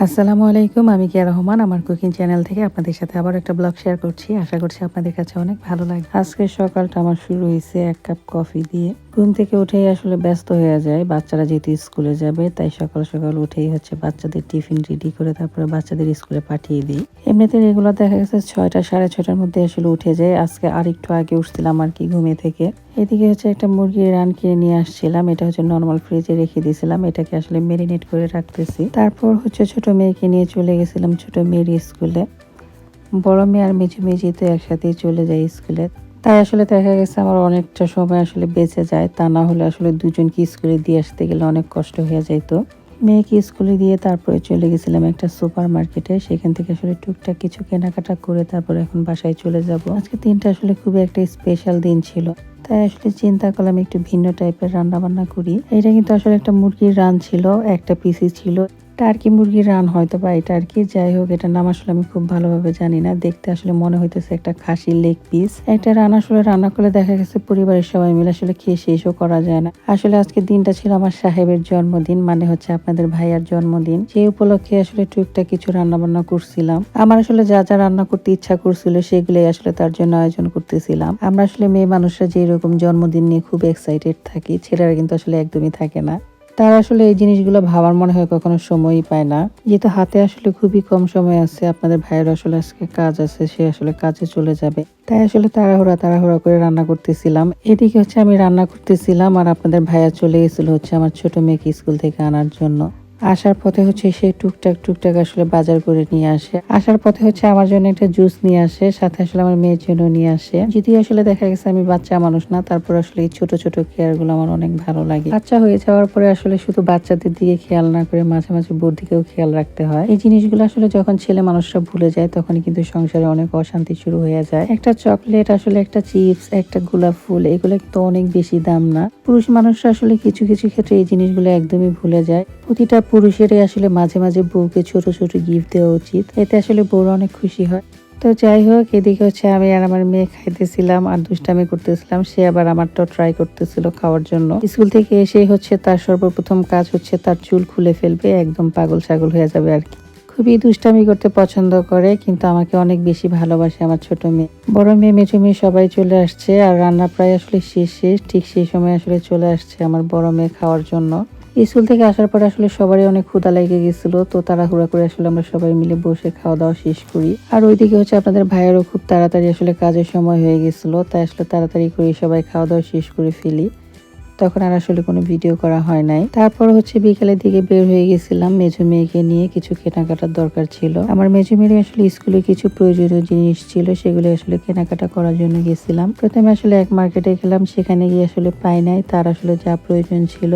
আসসালামু আলাইকুম, আমি কিয়া রহমান, আমার কুকিং চ্যানেল থেকে আপনাদের সাথে আবার একটা ব্লগ শেয়ার করছি। আশা করছি আপনাদের কাছে অনেক ভালো লাগে আজকে সকালটা আমার শুরু হয়েছে এক কাপ কফি দিয়ে। ঘুম থেকে উঠেই আসলে ব্যস্ত হয়ে যায়। বাচ্চারা যেহেতু স্কুলে যাবে, তাই সকাল সকাল উঠেই হচ্ছে বাচ্চাদের টিফিন রেডি করে তারপরে বাচ্চাদের স্কুলে পাঠিয়ে দিই। এমনিতে রেগুলার দেখা গেছে ছয়টা, সাড়ে ছয়টার মধ্যে আসলে উঠে যায়। আজকে আর একটু আগে উঠছিলাম আর কি ঘুমে থেকে। এদিকে হচ্ছে একটা মুরগির রান কিনে নিয়ে আসছিলাম। এটা হচ্ছে নর্মাল ফ্রিজে রেখে দিয়েছিলাম। এটাকে আসলে মেরিনেট করে রাখতেছি। তারপর হচ্ছে ছোট মেয়েকে নিয়ে চলে গেছিলাম ছোট মেয়ের স্কুলে। বড় মেয়ে আর মেঝে মেঝে তো একসাথেই চলে যায় স্কুলে। তাই আসলে দেখা গেছে আমার অনেকটা সময় আসলে বেঁচে যায়। তা না হলে আসলে দুজনকে স্কুলে দিয়ে আসতে গেলে অনেক কষ্ট হয়ে যেত মেয়েকে স্কুলে দিয়ে তারপরে চলে গেছিলাম একটা সুপার মার্কেটে সেখান থেকে আসলে টুকটাক কিছু কেনাকাটা করে তারপরে এখন বাসায় চলে যাব। আজকে দিনটা আসলে খুবই একটা স্পেশাল দিন ছিল। তাই আসলে চিন্তা করলাম একটু ভিন্ন টাইপের রান্না বান্না করি। এটা কিন্তু আসলে একটা মুরগির রান ছিল, একটা পিসি ছিল। টার্কি মুরগির রান হয়তো বা এটা আর কি। যাই হোক এটার নাম আসলে আমি খুব ভালোভাবে জানি না। দেখতে আসলে মনে হইতেছে একটা খাসির লেগ পিস একটা রান আসলে রান্না করলে দেখা গেছে পরিবারের সবাই মিলে আসলে খেয়ে শেষও করা যায় না। আসলে আজকে দিনটা ছিল আমার সাহেবের জন্মদিন মানে হচ্ছে আপনাদের ভাইয়ার জন্মদিন। সেই উপলক্ষে আসলে টুকটাক কিছু রান্না বান্না করছিলাম। আমার আসলে যা যা রান্না করতে ইচ্ছা করছিল সেগুলোই আসলে তার জন্য আয়োজন করতেছিলাম। আমরা আসলে মেয়ে মানুষরা যে এরকম জন্মদিন নিয়ে খুব এক্সাইটেড থাকি, ছেলেরা কিন্তু আসলে একদমই থাকে না। তার আসলে এই জিনিসগুলো ভাবার মনে হয় কখনো সময়ই পায় না। যেহেতু হাতে আসলে খুবই কম সময় আছে, আপনাদের ভাইয়ের আসলে আজকে কাজ আছে, সে আসলে কাজে চলে যাবে। তাই আসলে তাড়াহুড়া তাড়াহুড়া করে রান্না করতেছিলাম। এদিকে হচ্ছে আমি রান্না করতেছিলাম আর আপনাদের ভাইয়া চলে গেছিল হচ্ছে আমার ছোট মেয়েকে স্কুল থেকে আনার জন্য। আসার পথে হচ্ছে সে টুকটাক টুকটাক আসলে বাজার করে নিয়ে আসে। আসার পথে হচ্ছে আমার জন্য একটা জুস নিয়ে আসে, সাথে আসলে আমার মেয়ের জন্য নিয়ে আসে। যদিও আসলে দেখা গেছে আমি বাচ্চা মানুষ না, তারপর আসলে এই ছোট ছোট কেয়ারগুলো আমার অনেক ভালো লাগে। বাচ্চা হয়ে যাওয়ার পরে আসলে শুধু বাচ্চাদের দিকে খেয়াল না করে মাঝে মাঝে বোর দিকেও খেয়াল রাখতে হয়। এই জিনিসগুলো আসলে যখন ছেলে মানুষরা ভুলে যায় তখন কিন্তু সংসারে অনেক অশান্তি শুরু হয়ে যায়। একটা চকলেট, আসলে একটা চিপস, একটা গোলাপ ফুল, এগুলো কিন্তু অনেক বেশি দাম না। পুরুষ মানুষরা আসলে কিছু কিছু ক্ষেত্রে এই জিনিসগুলো একদমই ভুলে যায়। প্রতিটা পুরুষেরই আসলে মাঝে মাঝে বউকে ছোট ছোট গিফট দেওয়া উচিত। এতে আসলে বউরা অনেক খুশি হয়। তো যাই হোক, এদিকে হচ্ছে আমি আর আমার মেয়ে খাইতেছিলাম, আর দুষ্টামি করতেছিলাম। সে আবার আমারটাও ট্রাই করতেছিল খাওয়ার জন্য। স্কুল থেকে এসে হচ্ছে তার সর্বপ্রথম কাজ হচ্ছে তার চুল খুলে ফেলবে, একদম পাগল ছাগল হয়ে যাবে আর কি। খুবই দুষ্টামি করতে পছন্দ করে, কিন্তু আমাকে অনেক বেশি ভালোবাসে আমার ছোট মেয়ে। বড় মেয়ে, মেজো মেয়ে সবাই চলে আসছে, আর রান্না প্রায় আসলে শেষ শেষ, ঠিক সেই সময় আসলে চলে আসছে আমার বড় মেয়ে খাওয়ার জন্য। স্কুল থেকে আসার পর আসলে সবারই অনেক ক্ষুদা লেগে গেছিল, তো তাড়াহুড়া করে আসলে আমরা সবাই মিলে বসে খাওয়া দাওয়া শেষ করি। আর ওইদিকে হচ্ছে আপনাদের ভাইয়েরও খুব তাড়াতাড়ি আসলে কাজের সময় হয়ে গেছিল, তাই আসলে তাড়াতাড়ি করে সবাই খাওয়া দাওয়া শেষ করে ফেলি। তখন আর আসলে কোনো ভিডিও করা হয় নাই। তারপর হচ্ছে বিকালের দিকে বের হয়ে গেছিলাম মেজু মেয়েকে নিয়ে, কিছু কেনাকাটার দরকার ছিল। আমার মেজু মেয়ের আসলে স্কুলে কিছু প্রয়োজনীয় জিনিস ছিল, সেগুলো আসলে কেনাকাটা করার জন্য গেছিলাম। প্রথমে আসলে এক মার্কেটে গেলাম, সেখানে গিয়ে আসলে পাই নাই, তার আসলে যা প্রয়োজন ছিল।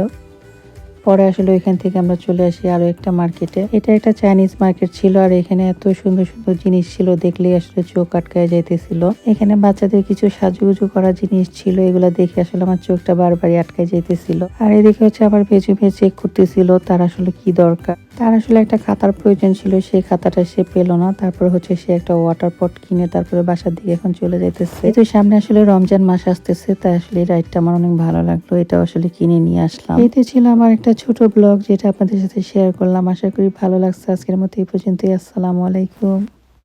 পরে আসলে ওইখান থেকে আমরা চলে আসি আরও একটা মার্কেটে এটা একটা চাইনিজ মার্কেট ছিল আর এখানে এত সুন্দর সুন্দর জিনিস ছিল দেখলেই আসলে চোখ আটকায় যাইতেছিল। এখানে বাচ্চাদের কিছু সাজুগুজু করা জিনিস ছিল, এগুলো দেখে আসলে আমার চোখটা বারবারই আটকায় যাইতেছিল। আর এদিকে হচ্ছে আবার ভেজু ভেজে চেক করতেছিল তার আসলে কি দরকার। তার আসলে একটা খাতার প্রয়োজন ছিল, সেই খাতাটা সে পেল না। তারপর হচ্ছে সে একটা ওয়াটার পট কিনে তারপরে বাসার দিকে এখন চলে যাইতেছে। তো সামনে আসলে রমজান মাস আসতেছে, তাই আসলে রাইডটা আমার অনেক ভালো লাগল। এটা আসলে কিনে নিয়ে আসলাম। এতে ছিল আমার একটা ছোট ব্লগ যেটা আপনাদের সাথে শেয়ার করলাম। আশা করি ভালো লাগছে। আজকের মতো এই পর্যন্তই। আসসালামু আলাইকুম।